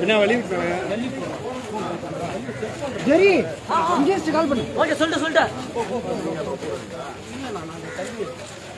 பின்னா வழி சரி இங்கே கால் பண்ணு. ஓகே சொல்லிட்டு சொல்லிட்டு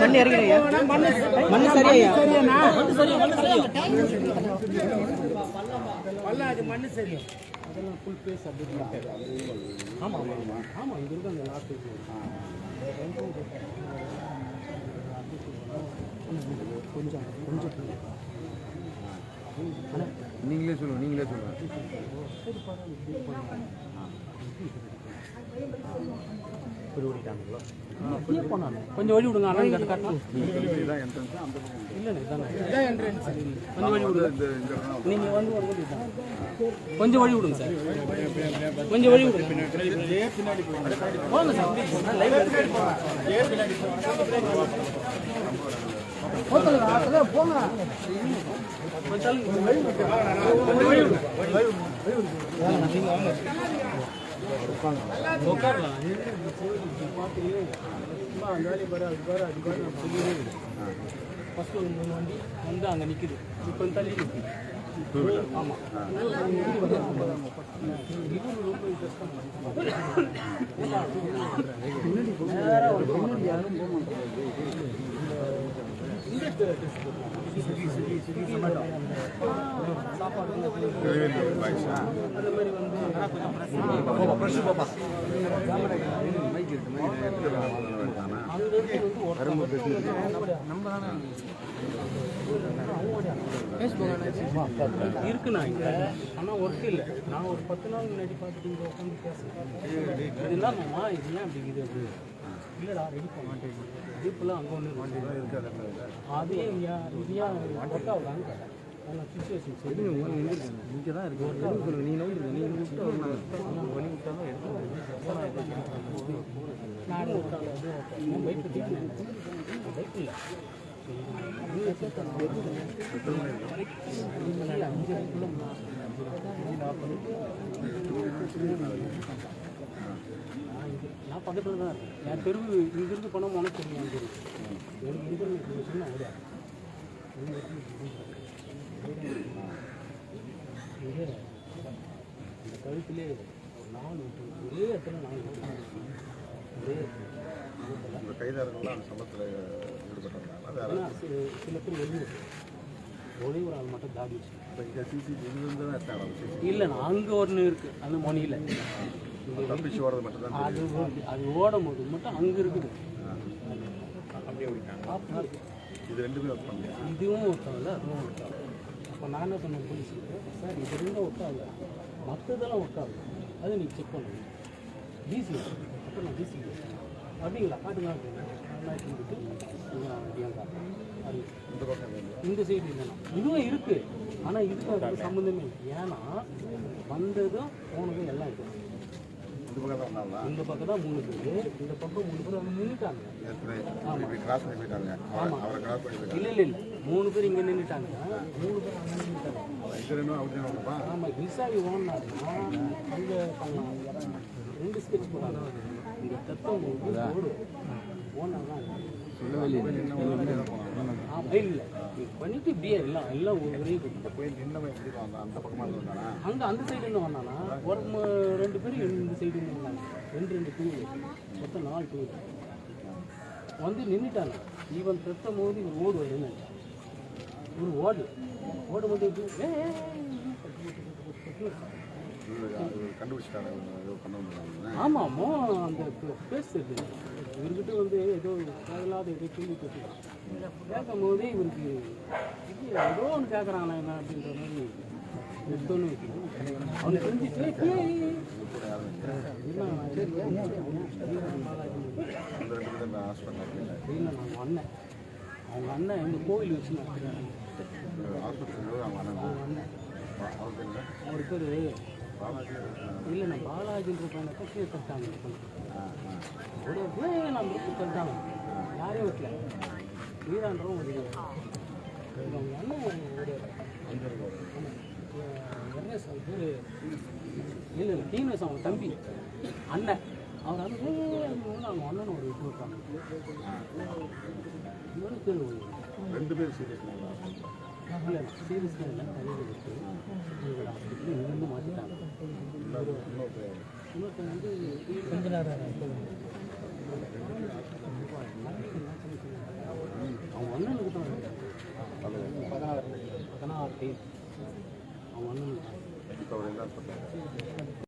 மண் இறங்கிறியா மண் சரியா? மண்ணு சரியா? மண்ணு சரியும் பல்ல அது மண் சரியா? அதெல்லாம் ஃபுல் பேஸ் அப்படின்னு ஆமாம் ஆமாம் ஆமாம் இது இருக்கு அந்த லாஸ்ட் கொஞ்சம் கொஞ்சம் ஆனால் நீங்களே சொல்லுங்க நீங்களே சொல்லுங்க. கொஞ்சம் வழி விடுங்க அண்ணன் இந்த காட்டலாம் இதுதான் entrance, அந்த கொஞ்சம் வழி விடுங்க நீங்கள் வந்து வரும்போது கொஞ்சம் வழி விடுங்க சார். கொஞ்சம் வழி விடுங்க. போங்க சார். லைவ் போங்க உட்காரலாம். சும்மா ஒரு மூணு வண்டி வந்து அங்கே நிற்குது இப்போ தள்ளி நிற்குது ஆமாம் இருக்குண்ணா இங்கே. ஆனால் ஒர்க் இல்லை. நான் ஒரு பத்து நாள் முன்னாடி பார்த்துட்டு இங்கே உட்காந்து பேசுகிறேன் இது என்னம்மா இது ஏன் அப்படி இது அப்படி இல்லைடா ரெடி பண்ண. ஜீப்லாம் அங்கே ஒன்று அது ஏன் ஏன் இது ஏன் ஒர்க் ஆகுதான்னு கேட்டேன் இங்கே தான் இருக்கு எடுக்க சொல்லுங்க நீ நோண்டு நீ விட்டு வரணும் வழி விட்டாலும் நானும் விட்டாலும் அது ஓகே பைக் தூக்கினேன் பைக் இல்லை நான் பக்கத்தில் தான் இருக்கேன். என் தெருவு இங்கிருந்து போனால் உனக்கு தெரியும் என் தெரு எனக்கு இன்டர்நெட் சொன்னா ஓடியா இங்கே இந்த கழுத்திலே ஒரு நாலு விட்டு ஒரே இடத்துல நாலு விட்டு ஒரே இடத்துல. கைதாரங்கள்லாம் அந்த சம்பளத்தில் சி- சில பேர் வெளியூர் ஒரே ஒரு ஆள் மட்டும் தாடி வச்சு இல்லைண்ணா அங்கே ஒன்று இருக்குது அந்த தான் அது ஓடி- அது ஓடும் போது மட்டும் அங்கே இருக்குது. இது ஒர்க் பண்ணல இதுவும் ஒருத்தவங்க அதுவும் ஒருத்தவங்க அப்போ நான் என்ன சொன்னேன் போலீஸுக்கு சார் இது ரெண்டும் ஆகல. மற்றதெல்லாம் ஆகுது அது நீங்கள் செக் பண்ணணும் டிசி அப்போ நான் டிசி அப்படிங்களா? காட்டுங்க இந்த பக்கம் இல்லை. இந்த சைடு இல்லைண்ணா. இதுவும் இருக்கு. ஆனால் இதுக்கும் அதுக்கு சம்மந்தமே இல்லை. ஏன்னா வந்ததும் போனதும் எல்லாம் இருக்கு. இந்த பக்கம் தான் மூணு பேர். இந்த பக்கம் மூணு பேர் அவங்க நின்றுட்டாங்க இல்லை இல்லை இல்லை. மூணு பேர் இங்கே நின்றுட்டாங்க மூணு பேர் அங்கே நின்றுட்டாங்க ஆமாம் விசாரி ஓடினாருன்னா அங்கே ரெண்டு ஸ்கெட்ச் போடாங்க ஓடு இல்லை பண்ணிட்டு இப்படியே எல்லாம் எல்லாம் ஒரே அங்கே அந்த சைடு இருந்து வந்தானா ஒரு ரெண்டு பேரும் இந்த சைடு வந்தாங்க ரெண்டு ரெண்டு டூ மொத்தம் நாலு டூ வந்து நின்றுட்டாங்க இவன் பெத்த போது இவன் ஓடுவாருன்னு ஒரு ஓடு ஓடு மட்டும் எப்படி ஏய், ஏய், ஏய், கட்டு, கட்டு, கட்டு, கட்டு, கட்டு. கண்டுபிடிச்சிட்டாங்க ஏதோ பண்ண முடியாது ஆமாம் மோ அந்த பேசுறது. இவர்கிட்ட வந்து ஏதோ தேவையில்லாத ஏதோ கேள்வி கேட்டுக்கலாம் கேட்கும் போதே இவருக்கு இது ஏதோ ஒன்று கேட்குறாங்களா என்ன அப்படின்ற மாதிரி எடுத்தோன்னு வைக்கணும் அவனை தெரிஞ்சிட்டு. இல்லை, நான் அண்ணன். அவங்க அண்ணன் எங்கள் கோவில் வச்சு நடத்துகிறாங்க அவங்க அண்ணன்? அவர் பேர் இல்லை நான் பாலாஜின்ற பையனை கட்சியை தட்டாங்க ஒரு நான் முடிச்சு தட்டாங்க யாரையும் வைக்கல வீரான்றவும் ஒரு அவங்க அண்ணன் ஒரு எர்னஸ் அவர் பேர் இல்லை இல்லை டீனஸ் அவங்க தம்பி அண்ணன். அவர் வந்து அவங்க அண்ணன் ஒரு விட்டு விட்டாங்க இவனுக்கு பேர் ஒரு ரெண்டு மாற்றிட்டாங்க